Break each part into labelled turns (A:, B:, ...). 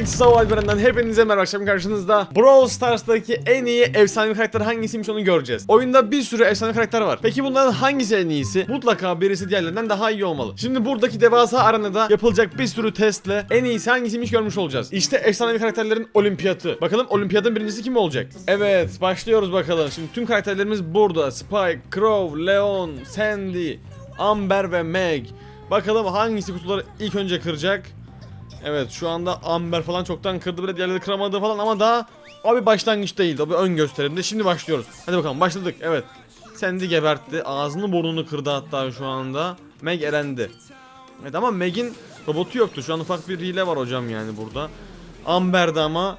A: Exo Alperen'den hepinize merhaba. Akşam karşınızda Brawl Stars'taki en iyi efsanevi karakter hangisiymiş onu göreceğiz. Oyunda bir sürü efsanevi karakter var. Peki bunların hangisi en iyisi? Mutlaka birisi diğerlerinden daha iyi olmalı. Şimdi buradaki devasa arenada yapılacak bir sürü testle en iyisi hangisiymiş görmüş olacağız. İşte efsanevi karakterlerin olimpiyatı. Bakalım olimpiyatın birincisi kim olacak? Evet başlıyoruz bakalım. Şimdi tüm karakterlerimiz burada. Spike, Crow, Leon, Sandy, Amber ve Meg. Bakalım hangisi kutuları ilk önce kıracak Evet şu anda Amber falan çoktan kırdı bile diğerleri kıramadı falan ama daha o bir başlangıç değildi. O bir ön gösterimde. Şimdi başlıyoruz. Hadi bakalım başladık. Evet. Sandy gebertti. Ağzını burnunu kırdı hatta şu anda. Meg elendi. Evet ama Meg'in robotu yoktu. Şu an ufak bir hile var hocam yani burada. Amber'de ama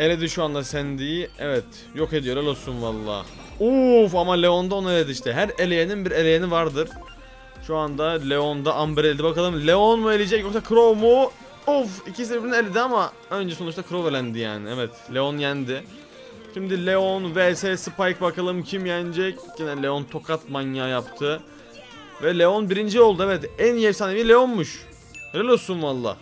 A: eledi şu anda Sandy'yi. Evet yok ediyor helal olsun valla. Uf ama Leon'da onu eledi işte. Her eleyenin bir eleyeni vardır. Şu anda Leon'da Amber eledi. Bakalım Leon mu eleyecek yoksa Crow mu? Of ikisi birbirini eledi ama önce sonuçta Crow elendi yani. Evet Leon yendi. Şimdi Leon vs Spike bakalım kim yenecek? Yine Leon tokat manyağı yaptı. Ve Leon birinci oldu evet. En iyi efsanevi Leon'muş. Helal olsun valla.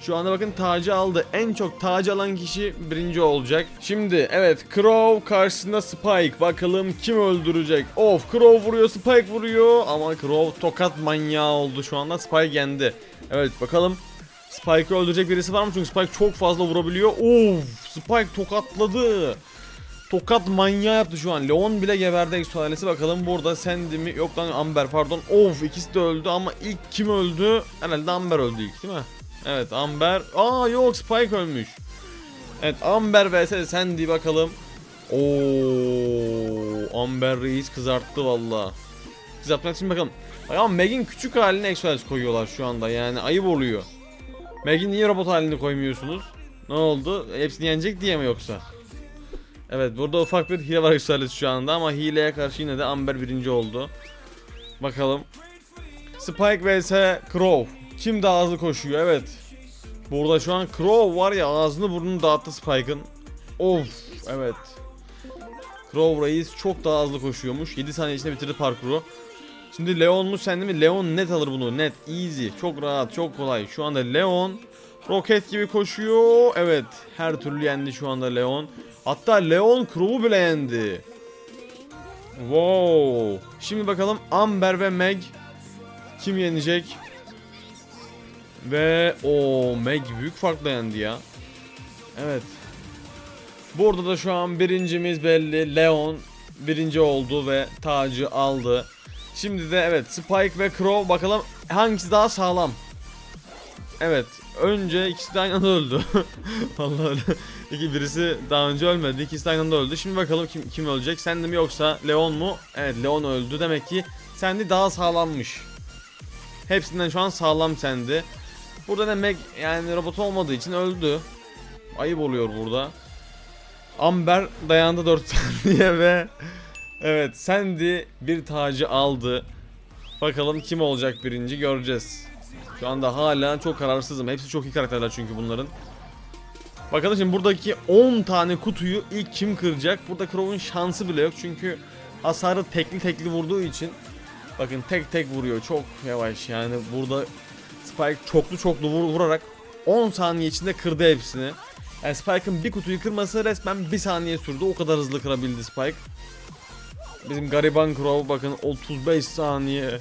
A: Şu anda bakın tacı aldı. En çok tacı alan kişi birinci olacak. Şimdi evet Crow karşısında Spike. Bakalım kim öldürecek. Of Crow vuruyor Spike vuruyor. Ama Crow tokat manyağı oldu şu anda. Spike yendi. Evet bakalım Spike'ı öldürecek birisi var mı? Çünkü Spike çok fazla vurabiliyor. Of Spike tokatladı. Tokat manyağı yaptı şu an. Leon bile geberdi Exo ailesi. Bakalım burada Sandy mi? Yok lan Amber pardon. Of ikisi de öldü ama ilk kim öldü? Herhalde Amber öldü ilk değil mi? Evet Amber. Aa yok Spike ölmüş. Evet Amber vs Sandy bakalım. Oo Amber reis kızarttı valla. Kızartmak için bakalım. Ama Meg'in küçük haline Exoales koyuyorlar şu anda yani ayıp oluyor. Meg'in niye robot halini koymuyorsunuz? Ne oldu? Hepsini yenecek diye mi yoksa? Evet burada ufak bir hile var Exoales şu anda ama hileye karşı yine de Amber birinci oldu. Bakalım. Spike vs Crow. Kim daha hızlı koşuyor? Evet. Burada şu an Crow var ya ağzını burnunu dağıttı Spike'ın. Of evet. Crow Reis çok daha hızlı koşuyormuş. 7 saniye içinde bitirdi parkuru. Şimdi Leon mu sen mi? Leon net alır bunu. Net. Easy. Çok rahat. Çok kolay. Şu anda Leon roket gibi koşuyor. Evet. Her türlü yendi şu anda Leon. Hatta Leon Crow'u bile yendi. Wow. Şimdi bakalım Amber ve Meg kim yenecek? Ve o Meg büyük farkla yendi ya. Evet. Burada da şu an birincimiz belli. Leon birinci oldu ve tacı aldı. Şimdi de evet Spike ve Crow bakalım hangisi daha sağlam. Evet. Önce ikisi de aynı anda öldü. Vallahi öyle. İki birisi daha önce ölmedi. İkisi de aynı anda öldü. Şimdi bakalım kim kim ölecek? Sandy mi yoksa Leon mu? Evet Leon öldü. Demek ki Sandy daha sağlammış. Hepsinden şu an sağlam Sandy. Burada da Meg yani robot olmadığı için öldü. Ayıp oluyor burada. Amber dayandı 4 saniye ve evet Sandy bir tacı aldı. Bakalım kim olacak birinci göreceğiz. Şu anda hala çok kararsızım. Hepsi çok iyi karakterler çünkü bunların. Bakalım şimdi buradaki 10 tane kutuyu ilk kim kıracak? Burada Crow'un şansı bile yok çünkü hasarı tekli tekli vurduğu için Bakın tek tek vuruyor çok yavaş yani burada Spike çoklu çoklu vur, vurarak 10 saniye içinde kırdı hepsini. Yani Spike'ın bir kutuyu kırması resmen bir saniye sürdü. O kadar hızlı kırabildi Spike. Bizim gariban Crow bakın 35 saniye.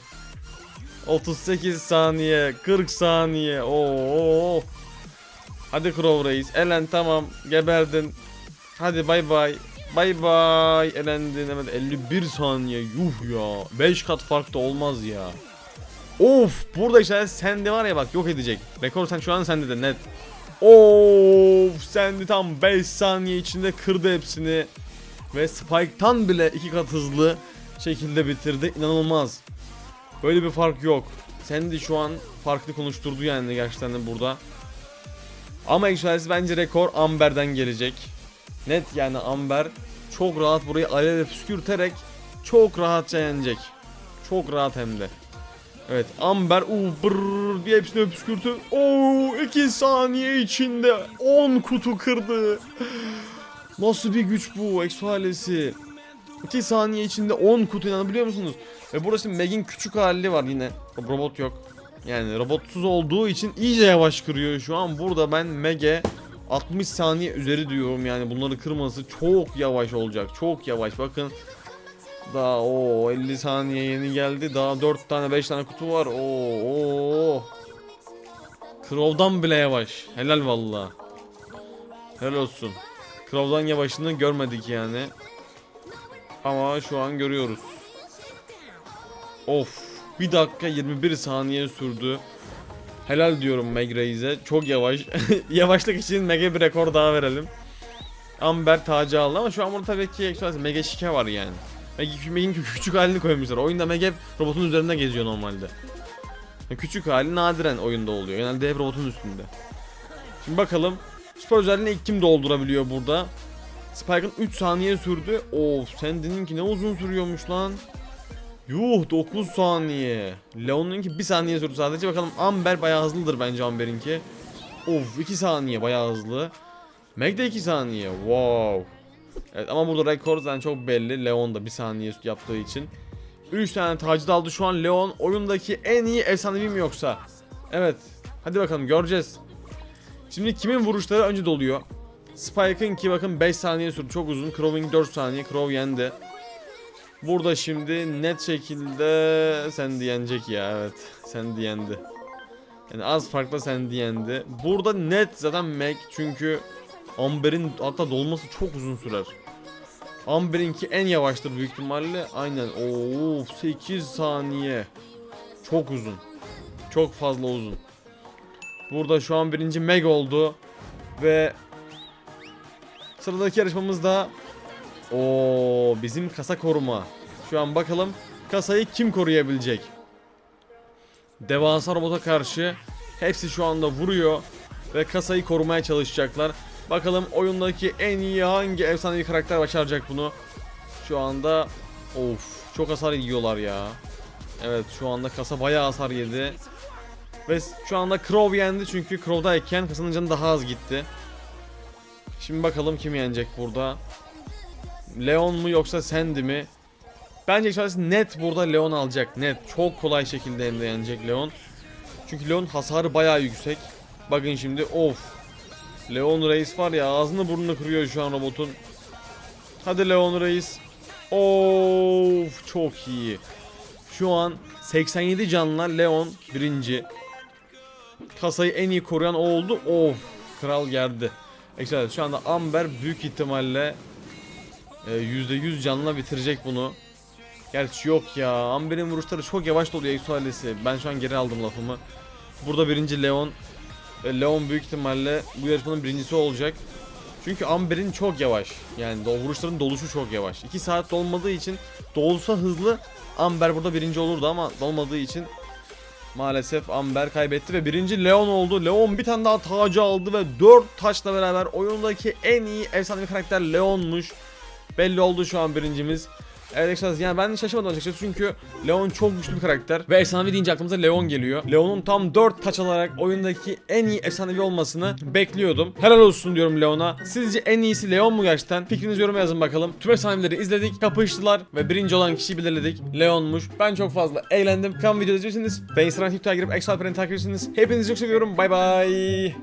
A: 38 saniye, 40 saniye. Oo. Hadi Crow Reis. Elen tamam. Geberdin. Hadi bay bay. Bay bay. Elendin. Evet 51 saniye. Yuh ya. 5 kat fark da olmaz ya. Of burada işte sende var ya bak yok edecek. Rekor sen şu an sende de net. Of sende tam 5 saniye içinde kırdı hepsini. Ve Spike'tan bile iki kat hızlı şekilde bitirdi. İnanılmaz. Böyle bir fark yok. Sandy şu an farklı konuşturdu yani gerçekten de burada. Ama Exodus bence rekor Amber'den gelecek. Net yani Amber çok rahat burayı alevle püskürterek çok rahatça yenecek. Çok rahat hem de. Evet Amber uu brrr diye hepsini püskürtü. Oo 2 saniye içinde 10 kutu kırdı. Nasıl bir güç bu Exo ailesi. 2 saniye içinde 10 kutu inanabiliyor musunuz? Ve şimdi Meg'in küçük hali var yine. Robot yok. Yani robotsuz olduğu için iyice yavaş kırıyor şu an. Burada ben Mege 60 saniye üzeri diyorum yani bunları kırması çok yavaş olacak. Çok yavaş. Bakın daha o 50 saniye yeni geldi. Daha 4 tane 5 tane kutu var. Oo. Crow'dan bile yavaş. Helal valla. Helal olsun. Crow'dan yavaşını görmedik yani. Ama şu an görüyoruz. Of. 1 dakika 21 saniye sürdü. Helal diyorum Meg Reis'e. Çok yavaş. Yavaşlık için Meg'e bir rekor daha verelim. Amber tacı aldı ama şu an burada tabii ki Meg'e şike var yani. Meg- Meg'in kü- küçük halini koymuşlar. Oyunda Meg hep robotun üzerinde geziyor normalde. Küçük hali nadiren oyunda oluyor. Genelde hep robotun üstünde. Şimdi bakalım. Spor özelliğini ilk kim doldurabiliyor burada? Spike'ın 3 saniye sürdü. Of Sandy'ninki ne uzun sürüyormuş lan. Yuh 9 saniye. Leon'unki 1 saniye sürdü sadece. Bakalım Amber bayağı hızlıdır bence Amber'inki. Of 2 saniye bayağı hızlı. Meg de 2 saniye. Wow. Evet ama burada rekor zaten çok belli. Leon da 1 saniye yaptığı için. 3 tane tacı da aldı şu an Leon. Oyundaki en iyi efsanevi mi yoksa? Evet. Hadi bakalım göreceğiz. Şimdi kimin vuruşları önce doluyor? Spike'ın ki bakın 5 saniye sürdü çok uzun. Crow'ing 4 saniye. Crow yendi. Burada şimdi net şekilde sen yenecek ya evet. Sen yendi. Yani az farkla sen yendi. Burada net zaten Meg çünkü Amber'in hatta dolması çok uzun sürer. Amber'inki en yavaştır büyük ihtimalle. Aynen. Oo 8 saniye. Çok uzun. Çok fazla uzun. Burada şu an birinci Meg oldu. Ve sıradaki yarışmamızda o bizim kasa koruma. Şu an bakalım kasayı kim koruyabilecek? Devasa robota karşı hepsi şu anda vuruyor ve kasayı korumaya çalışacaklar. Bakalım oyundaki en iyi hangi efsanevi karakter başaracak bunu? Şu anda of çok hasar yiyorlar ya. Evet şu anda kasa bayağı hasar yedi. Ve şu anda Crow yendi çünkü Crow'dayken kasanın canı daha az gitti. Şimdi bakalım kim yenecek burada. Leon mu yoksa Sandy mi? Bence açıkçası net burada Leon alacak. Net. Çok kolay şekilde hem yenecek Leon. Çünkü Leon hasarı bayağı yüksek. Bakın şimdi of. Leon Reis var ya ağzını burnunu kırıyor şu an robotun. Hadi Leon Reis. Of çok iyi. Şu an 87 canla Leon birinci. Kasayı en iyi koruyan o oldu. Of kral geldi. Ekstra şu anda Amber büyük ihtimalle e, %100 canla bitirecek bunu. Gerçi yok ya. Amber'in vuruşları çok yavaş doluyor Exo. Ben şu an geri aldım lafımı. Burada birinci Leon. E, Leon büyük ihtimalle bu yarışmanın birincisi olacak. Çünkü Amber'in çok yavaş. Yani vuruşların doluşu çok yavaş. 2 saat dolmadığı için dolsa hızlı Amber burada birinci olurdu ama dolmadığı için maalesef Amber kaybetti ve birinci Leon oldu. Leon bir tane daha tacı aldı ve 4 taçla beraber oyundaki en iyi efsanevi karakter Leon'muş. Belli oldu şu an birincimiz. Evet Exodus yani ben şaşırmadım açıkçası çünkü Leon çok güçlü bir karakter ve efsanevi deyince aklımıza Leon geliyor. Leon'un tam 4 taç alarak oyundaki en iyi efsanevi olmasını bekliyordum. Helal olsun diyorum Leon'a. Sizce en iyisi Leon mu gerçekten? Fikrinizi yoruma yazın bakalım. Tüm efsanevileri izledik, kapıştılar ve birinci olan kişiyi belirledik. Leon'muş. Ben çok fazla eğlendim. Kan videoda izliyorsanız ve Instagram TikTok'a girip Exo Alperen'i takip ediyorsanız hepinizi çok seviyorum. Bay bay.